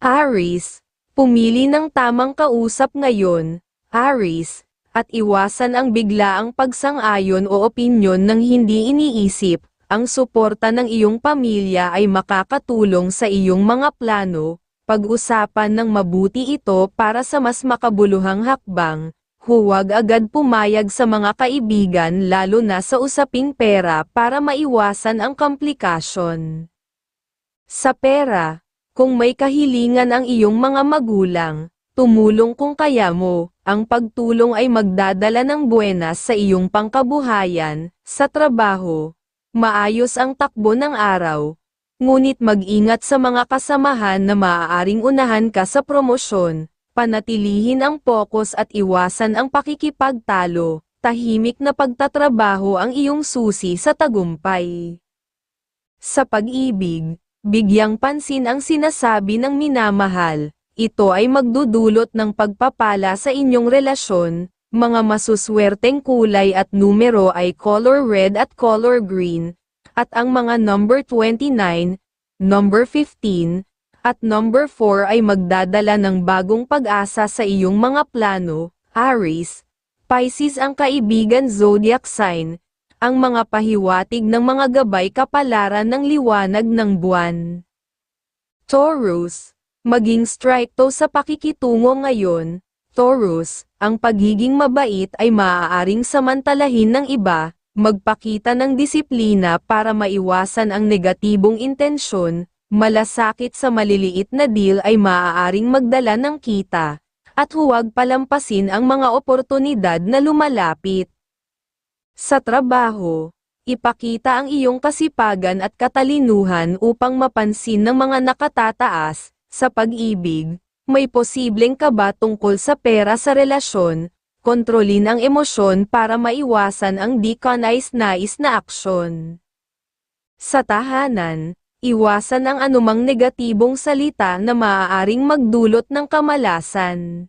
Aris, pumili ng tamang kausap ngayon, Aris, at iwasan ang biglaang pagsang-ayon o opinyon ng hindi iniisip, ang suporta ng iyong pamilya ay makakatulong sa iyong mga plano, pag-usapan ng mabuti ito para sa mas makabuluhang hakbang, huwag agad pumayag sa mga kaibigan lalo na sa usaping pera para maiwasan ang komplikasyon. Sa pera, kung may kahilingan ang iyong mga magulang, tumulong kung kaya mo, ang pagtulong ay magdadala ng buenas sa iyong pangkabuhayan, sa trabaho. Maayos ang takbo ng araw. Ngunit mag-ingat sa mga kasamahan na maaaring unahan ka sa promosyon, panatilihin ang focus at iwasan ang pakikipagtalo, tahimik na pagtatrabaho ang iyong susi sa tagumpay. Sa pag-ibig, bigyang pansin ang sinasabi ng minamahal, ito ay magdudulot ng pagpapala sa inyong relasyon, mga masuswerteng kulay at numero ay color red at color green, at ang mga number 29, number 15, at number 4 ay magdadala ng bagong pag-asa sa iyong mga plano, Aries, Pisces ang kaibigan zodiac sign, ang mga pahiwatig ng mga gabay kapalaran ng liwanag ng buwan. Taurus, maging strikto sa pakikitungo ngayon, Taurus, ang pagiging mabait ay maaaring samantalahin ng iba, magpakita ng disiplina para maiwasan ang negatibong intensyon, malasakit sa maliliit na deal ay maaaring magdala ng kita, at huwag palampasin ang mga oportunidad na lumalapit. Sa trabaho, ipakita ang iyong kasipagan at katalinuhan upang mapansin ng mga nakatataas, sa pag-ibig, may posibleng kaba tungkol sa pera sa relasyon, kontrolin ang emosyon para maiwasan ang di kanais-nais na aksyon. Sa tahanan, iwasan ang anumang negatibong salita na maaaring magdulot ng kamalasan.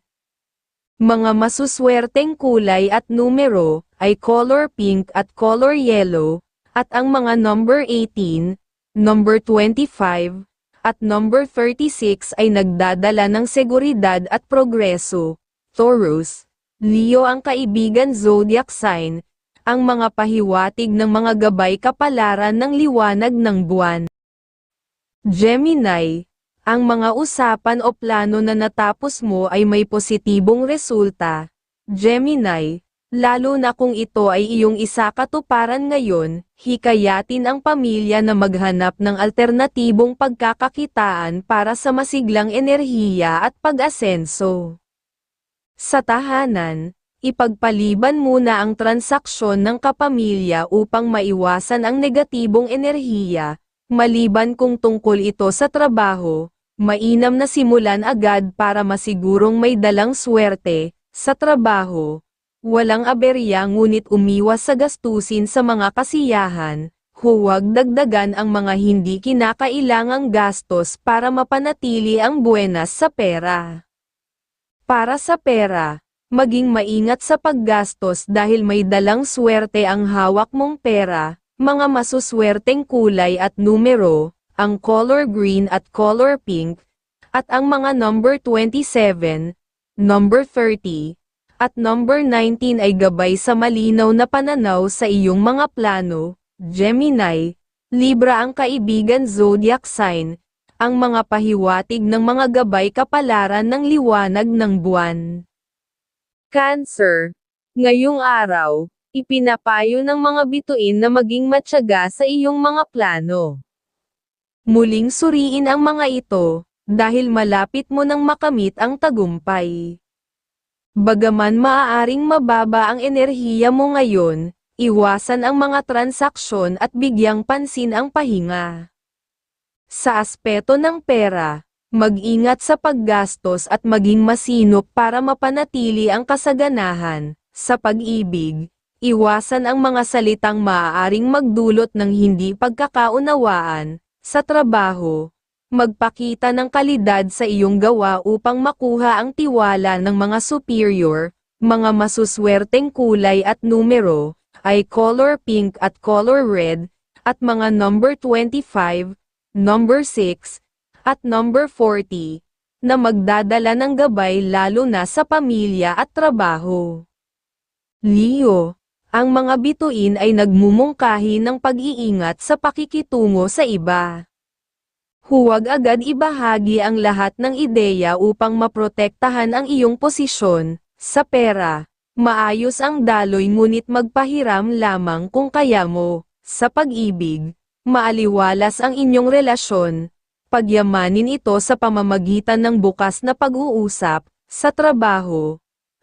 Mga masuswerteng kulay at numero ay color pink at color yellow, at ang mga number 18, number 25, at number 36 ay nagdadala ng seguridad at progreso. Taurus, Leo ang kaibigan zodiac sign, ang mga pahiwatig ng mga gabay kapalaran ng liwanag ng buwan. Gemini, ang mga usapan o plano na natapos mo ay may positibong resulta. Gemini, lalo na kung ito ay iyong isakatuparan ngayon, hikayatin ang pamilya na maghanap ng alternatibong pagkakakitaan para sa masiglang enerhiya at pag-asenso. Sa tahanan, ipagpaliban muna ang transaksyon ng kapamilya upang maiwasan ang negatibong enerhiya, maliban kung tungkol ito sa trabaho, mainam na simulan agad para masigurong may dalang swerte, sa trabaho, walang aberya ngunit umiwas sa gastusin sa mga kasiyahan, huwag dagdagan ang mga hindi kinakailangang gastos para mapanatili ang buenas sa pera. Para sa pera, maging maingat sa paggastos dahil may dalang swerte ang hawak mong pera, mga masuswerteng kulay at numero, ang color green at color pink, at ang mga number 27, number 30, at number 19 ay gabay sa malinaw na pananaw sa iyong mga plano, Gemini, Libra ang kaibigan zodiac sign, ang mga pahiwatig ng mga gabay kapalaran ng liwanag ng buwan. Cancer. Ngayong araw, ipinapayo ng mga bituin na maging matyaga sa iyong mga plano. Muling suriin ang mga ito, dahil malapit mo nang makamit ang tagumpay. Bagaman maaaring mababa ang enerhiya mo ngayon, iwasan ang mga transaksyon at bigyang pansin ang pahinga. Sa aspeto ng pera, mag-ingat sa paggastos at maging masinop para mapanatili ang kasaganahan. Sa pag-ibig, iwasan ang mga salitang maaaring magdulot ng hindi pagkakaunawaan. Sa trabaho, magpakita ng kalidad sa iyong gawa upang makuha ang tiwala ng mga superior, mga masuswerteng kulay at numero, ay color pink at color red, at mga number 25, number 6, at number 40, na magdadala ng gabay lalo na sa pamilya at trabaho. Leo, ang mga bituin ay nagmumungkahi ng pag-iingat sa pakikitungo sa iba. Huwag agad ibahagi ang lahat ng ideya upang maprotektahan ang iyong posisyon, sa pera. Maayos ang daloy ngunit magpahiram lamang kung kaya mo, sa pag-ibig. Maaliwalas ang inyong relasyon. Pagyamanin ito sa pamamagitan ng bukas na pag-uusap, sa trabaho.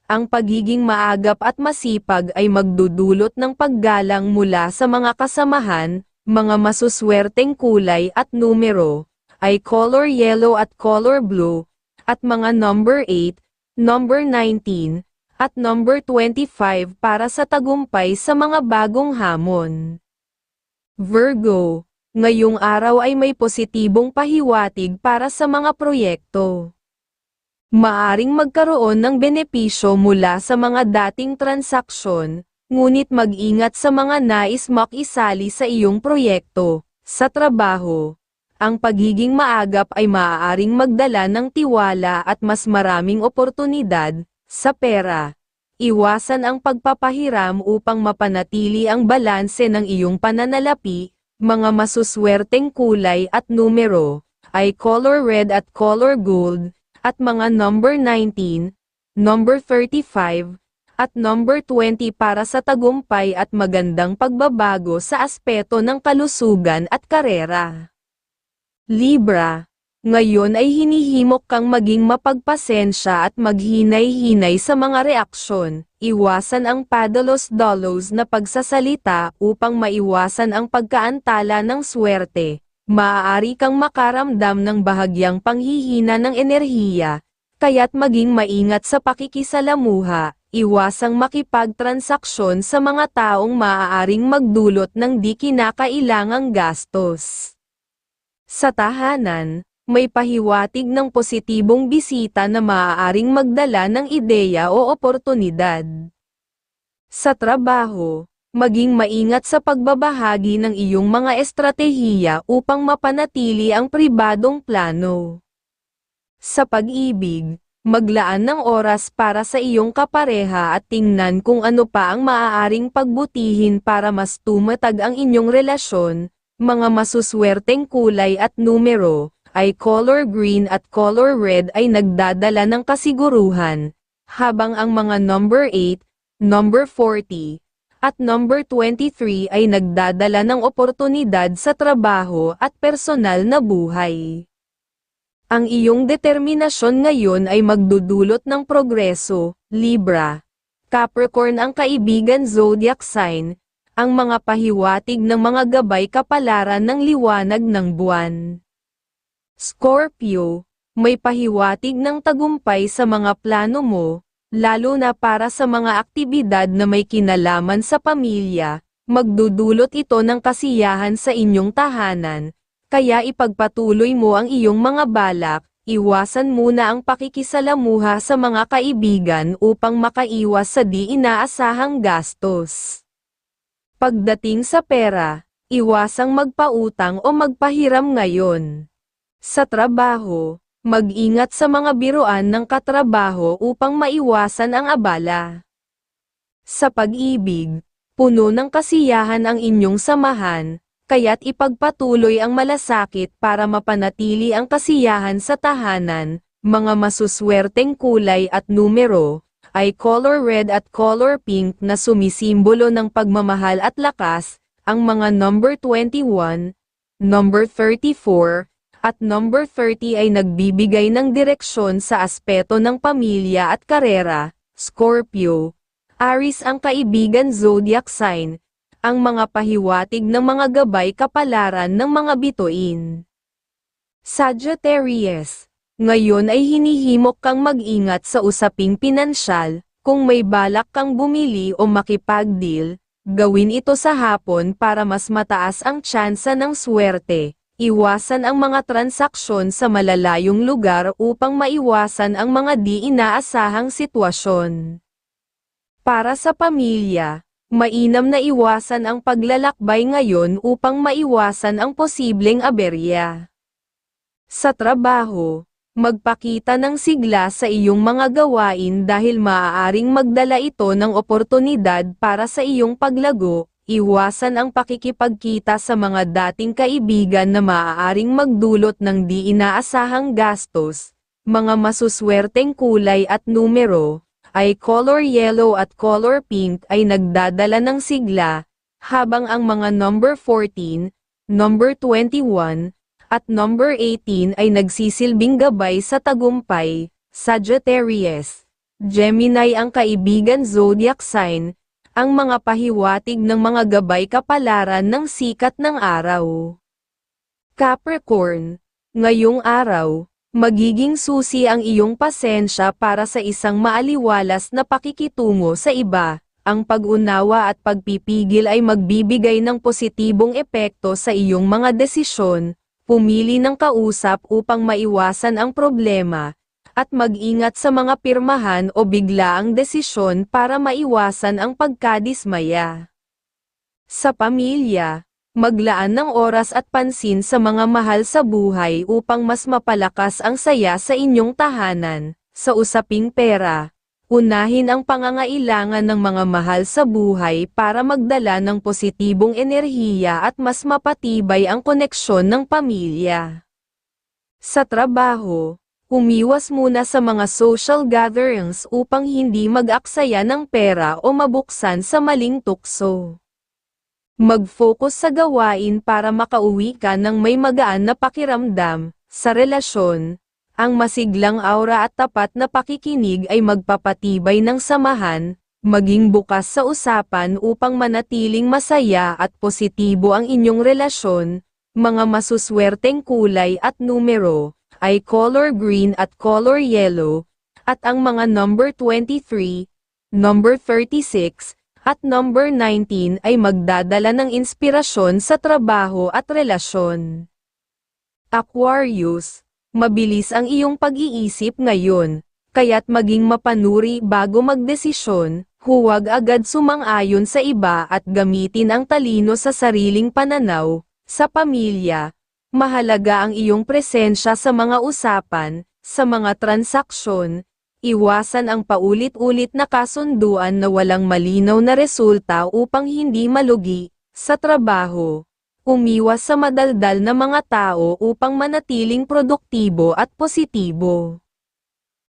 Ang pagiging maagap at masipag ay magdudulot ng paggalang mula sa mga kasamahan, mga masuswerteng kulay at numero, ay color yellow at color blue, at mga number 8, number 19, at number 25 para sa tagumpay sa mga bagong hamon. Virgo, ngayong araw ay may positibong pahiwatig para sa mga proyekto. Maaring magkaroon ng benepisyo mula sa mga dating transaksyon, ngunit mag-ingat sa mga nais makisali sa iyong proyekto, sa trabaho. Ang pagiging maagap ay maaaring magdala ng tiwala at mas maraming oportunidad, sa pera. Iwasan ang pagpapahiram upang mapanatili ang balanse ng iyong pananalapi, mga masuswerteng kulay at numero, ay color red at color gold, at mga number 19, number 35, at number 20 para sa tagumpay at magandang pagbabago sa aspeto ng kalusugan at karera. Libra, ngayon ay hinihimok kang maging mapagpasensya at maghinay-hinay sa mga reaksyon, iwasan ang padalos-dolos na pagsasalita upang maiwasan ang pagkaantala ng swerte, maaari kang makaramdam ng bahagyang panghihina ng enerhiya, kaya't maging maingat sa pakikisalamuha, iwasang makipagtransaksyon sa mga taong maaaring magdulot ng di kinakailangang gastos. Sa tahanan, may pahiwatig ng positibong bisita na maaaring magdala ng ideya o oportunidad. Sa trabaho, maging maingat sa pagbabahagi ng iyong mga estratehiya upang mapanatili ang pribadong plano. Sa pag-ibig, maglaan ng oras para sa iyong kapareha at tingnan kung ano pa ang maaaring pagbutihin para mas tumatag ang inyong relasyon, mga masuswerteng kulay at numero, ay color green at color red ay nagdadala ng kasiguruhan, habang ang mga number 8, number 40, at number 23 ay nagdadala ng oportunidad sa trabaho at personal na buhay. Ang iyong determinasyon ngayon ay magdudulot ng progreso, Libra. Capricorn ang kaibigan zodiac sign, ang mga pahiwatig ng mga gabay kapalaran ng liwanag ng buwan. Scorpio, may pahiwatig ng tagumpay sa mga plano mo, lalo na para sa mga aktibidad na may kinalaman sa pamilya, magdudulot ito ng kasiyahan sa inyong tahanan, kaya ipagpatuloy mo ang iyong mga balak, iwasan muna ang pakikisalamuha sa mga kaibigan upang makaiwas sa di inaasahang gastos. Pagdating sa pera, iwasang magpautang o magpahiram ngayon. Sa trabaho, Mag-ingat sa mga biruan ng katrabaho upang maiwasan ang abala. Sa pag-ibig, puno ng kasiyahan ang inyong samahan, kaya't ipagpatuloy ang malasakit para mapanatili ang kasiyahan sa tahanan, mga masuswerteng kulay at numero, ay color red at color pink na sumisimbolo ng pagmamahal at lakas, ang mga number 21, number 34, at number 30 ay nagbibigay ng direksyon sa aspeto ng pamilya at karera, Scorpio. Aris ang kaibigan zodiac sign, ang mga pahiwatig ng mga gabay kapalaran ng mga bituin. Sagittarius, ngayon ay hinihimok kang mag-ingat sa usaping pinansyal, kung may balak kang bumili o makipag-deal, gawin ito sa hapon para mas mataas ang tsansa ng swerte. Iwasan ang mga transaksyon sa malalayong lugar upang maiwasan ang mga di inaasahang sitwasyon. Para sa pamilya, mainam na iwasan ang paglalakbay ngayon upang maiwasan ang posibleng aberya. Sa trabaho, Magpakita ng sigla sa iyong mga gawain dahil maaaring magdala ito ng oportunidad para sa iyong paglago, iwasan ang pakikipagkita sa mga dating kaibigan na maaaring magdulot ng di inaasahang gastos. Mga masuswerteng kulay at numero, ay color yellow at color pink ay nagdadala ng sigla, habang ang mga number 14, number 21, at number 18 ay nagsisilbing gabay sa tagumpay, Sagittarius. Gemini ang kaibigan zodiac sign, ang mga pahiwatig ng mga gabay kapalaran ng sikat ng araw. Capricorn, ngayong araw, magiging susi ang iyong pasensya para sa isang maaliwalas na pakikitungo sa iba, ang pag-unawa at pagpipigil ay magbibigay ng positibong epekto sa iyong mga desisyon, pumili ng kausap upang maiwasan ang problema, at mag-ingat sa mga pirmahan o biglaang desisyon para maiwasan ang pagkadismaya. Sa pamilya, maglaan ng oras at pansin sa mga mahal sa buhay upang mas mapalakas ang saya sa inyong tahanan, sa usaping pera, Unahin ang pangangailangan ng mga mahal sa buhay para magdala ng positibong enerhiya at mas mapatibay ang koneksyon ng pamilya. Sa trabaho, umiwas muna sa mga social gatherings upang hindi mag-aksaya ng pera o mabuksan sa maling tukso. Mag-focus sa gawain para makauwi ka ng may magaan na pakiramdam, sa relasyon, ang masiglang aura at tapat na pakikinig ay magpapatibay ng samahan, maging bukas sa usapan upang manatiling masaya at positibo ang inyong relasyon, mga masuswerteng kulay at numero, ay color green at color yellow, at ang mga number 23, number 36, at number 19 ay magdadala ng inspirasyon sa trabaho at relasyon. Aquarius Mabilis ang iyong pag-iisip ngayon, kaya't maging mapanuri bago magdesisyon, huwag agad sumang-ayon sa iba at gamitin ang talino sa sariling pananaw, sa pamilya. Mahalaga ang iyong presensya sa mga usapan, sa mga transaksyon, iwasan ang paulit-ulit na kasunduan na walang malinaw na resulta upang hindi malugi, sa trabaho umiwas sa madaldal na mga tao upang manatiling produktibo at positibo.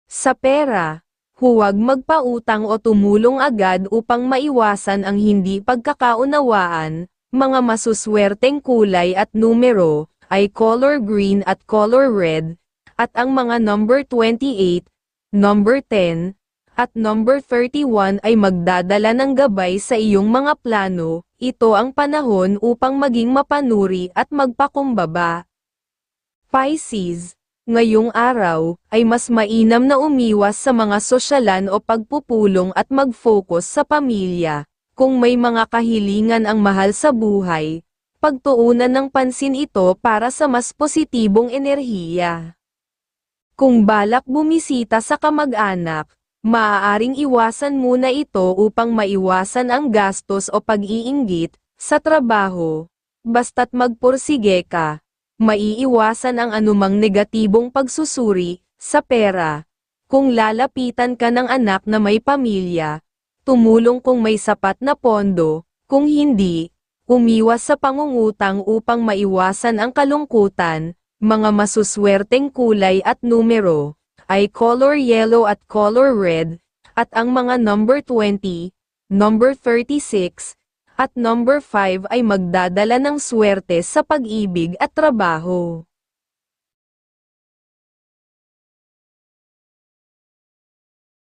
Sa pera, huwag magpautang o tumulong agad upang maiwasan ang hindi pagkakaunawaan, mga masuswerteng kulay at numero, ay color green at color red, at ang mga number 28, number 10, at number 31 ay magdadala ng gabay sa iyong mga plano, ito ang panahon upang maging mapanuri at magpakumbaba. Pisces, ngayong araw, ay mas mainam na umiwas sa mga sosyalan o pagpupulong at mag-focus sa pamilya. Kung may mga kahilingan ang mahal sa buhay, pagtuunan ng pansin ito para sa mas positibong enerhiya. Kung balak bumisita sa kamag-anak, Maaaring iwasan muna ito upang maiwasan ang gastos o pag-iinggit sa trabaho. Basta't magpursige ka, maiiwasan ang anumang negatibong pagsusuri sa pera. Kung lalapitan ka ng anak na may pamilya, tumulong kung may sapat na pondo, kung hindi, umiwas sa pangungutang upang maiwasan ang kalungkutan, mga masuswerteng kulay at numero ay color yellow at color red, at ang mga number 20, number 36, at number 5 ay magdadala ng swerte sa pag-ibig at trabaho.